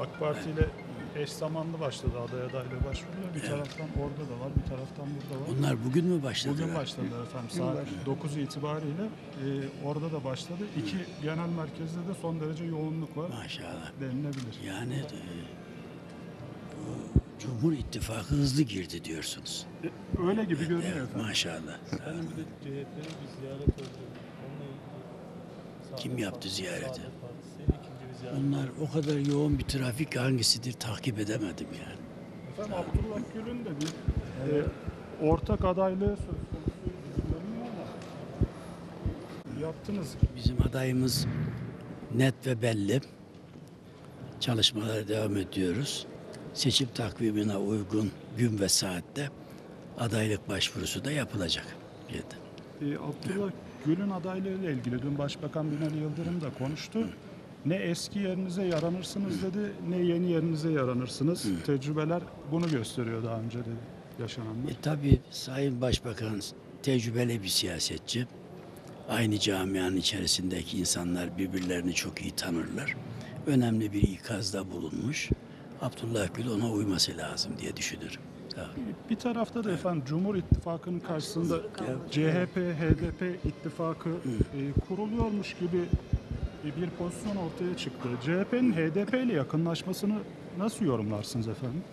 AK Parti ile eş zamanlı başladı aday adaylığı başvurular. Bir taraftan orada da var, bir taraftan burada var. Onlar bugün mü başladılar? Bugün başladılar efendim. Saat 9 itibariyle e, orada da başladı. İki genel merkezde de son derece yoğunluk var Maşallah. denilebilir. Yani e, bu Cumhur İttifakı hızlı girdi diyorsunuz. E, Öyle gibi görünüyor Evet, efendim. maşallah. Efendim bir de CHP'ye bir ziyaret oldu. Onunla ilgili Saadet Kim yaptı Partisi, ziyareti? Saadet Partisi ikinci. Onlar o kadar yoğun bir trafik hangisidir takip edemedim yani. Efendim Abdullah Gül'ün de bir e, ortak adaylığı söz konusu yaptınız. Bizim adayımız net ve belli. Çalışmalara devam ediyoruz. Seçim takvimine uygun gün ve saatte adaylık başvurusu da yapılacak. Yeter. E, Abdullah Gül'ün adaylığıyla ilgili dün Başbakan Binali Yıldırım da konuştu. Ne eski yerinize yaranırsınız dedi, ne yeni yerinize yaranırsınız. Tecrübeler bunu gösteriyor daha önce de yaşananlar. E, tabii Sayın Başbakan tecrübeli bir siyasetçi. Aynı camianın içerisindeki insanlar birbirlerini çok iyi tanırlar. Önemli bir ikazda bulunmuş. Abdullah Gül ona uyması lazım diye düşünürüm. Bir tarafta da efendim Cumhur İttifakı'nın karşısında CHP, HDP ittifakı e, kuruluyormuş gibi bir pozisyon ortaya çıktı. CHP'nin HDP ile yakınlaşmasını nasıl yorumlarsınız efendim?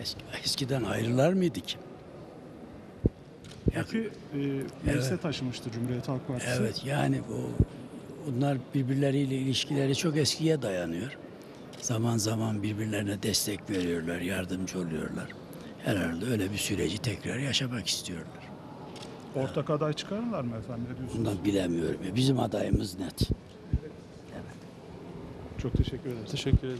Eski, eskiden ayrılar mıydı ki? Peki e, meclise taşımıştı Cumhuriyet Halk Partisi. Evet yani bu bunlar birbirleriyle ilişkileri çok eskiye dayanıyor. Zaman zaman birbirlerine destek veriyorlar, yardımcı oluyorlar. Herhalde öyle bir süreci tekrar yaşamak istiyorlar. Ortak aday çıkarırlar mı efendim? Ne diyorsunuz? Bundan bilemiyorum. Bizim adayımız net. Çok teşekkür ederiz. Teşekkür ederim.